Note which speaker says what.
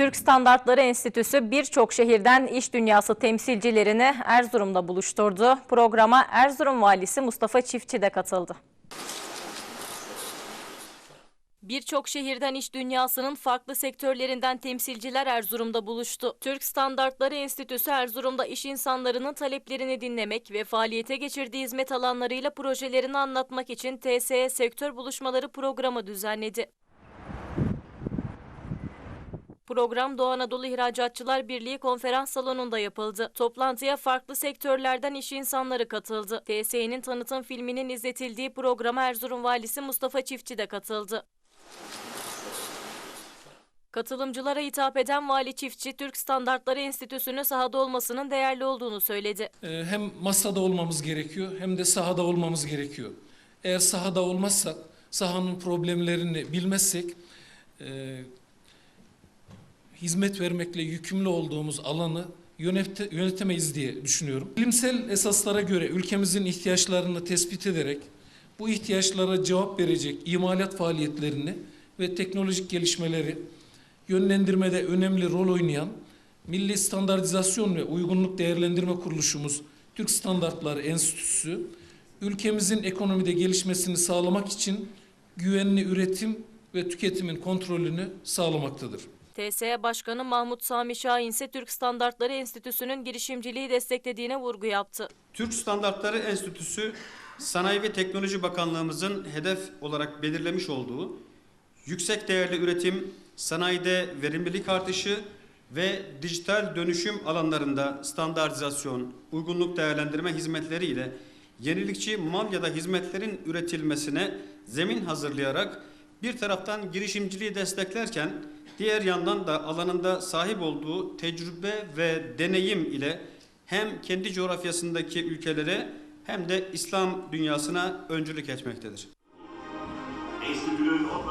Speaker 1: Türk Standartları Enstitüsü birçok şehirden iş dünyası temsilcilerini Erzurum'da buluşturdu. Programa Erzurum Valisi Mustafa Çiftçi de katıldı. Birçok şehirden iş dünyasının farklı sektörlerinden temsilciler Erzurum'da buluştu. Türk Standartları Enstitüsü Erzurum'da iş insanlarının taleplerini dinlemek ve faaliyete geçirdiği hizmet alanlarıyla projelerini anlatmak için TSE Sektör Buluşmaları programı düzenledi. Program Doğu Anadolu İhracatçılar Birliği konferans salonunda yapıldı. Toplantıya farklı sektörlerden iş insanları katıldı. TSE'nin tanıtım filminin izletildiği programa Erzurum Valisi Mustafa Çiftçi de katıldı. Katılımcılara hitap eden Vali Çiftçi, Türk Standartları Enstitüsü'nün sahada olmasının değerli olduğunu söyledi.
Speaker 2: Ee, hem masada olmamız gerekiyor hem de sahada olmamız gerekiyor. Eğer sahada olmazsak, sahanın problemlerini bilmezsek e, hizmet vermekle yükümlü olduğumuz alanı yönete, yönetemeyiz diye düşünüyorum. Bilimsel esaslara göre ülkemizin ihtiyaçlarını tespit ederek bu ihtiyaçlara cevap verecek imalat faaliyetlerini ve teknolojik gelişmeleri yönlendirmede önemli rol oynayan Milli Standartizasyon ve Uygunluk Değerlendirme Kuruluşumuz Türk Standartları Enstitüsü ülkemizin ekonomide gelişmesini sağlamak için güvenli üretim ve tüketimin kontrolünü sağlamaktadır.
Speaker 1: TSE Başkanı Mahmut Sami Şahin ise Türk Standartları Enstitüsü'nün girişimciliği desteklediğine vurgu yaptı.
Speaker 3: Türk Standartları Enstitüsü, Sanayi ve Teknoloji Bakanlığımızın hedef olarak belirlemiş olduğu yüksek değerli üretim, sanayide verimlilik artışı ve dijital dönüşüm alanlarında standartizasyon, uygunluk değerlendirme hizmetleri ile yenilikçi mal ya da hizmetlerin üretilmesine zemin hazırlayarak bir taraftan girişimciliği desteklerken diğer yandan da alanında sahip olduğu tecrübe ve deneyim ile hem kendi coğrafyasındaki ülkelere hem de İslam dünyasına öncülük etmektedir.
Speaker 4: Enstitünün o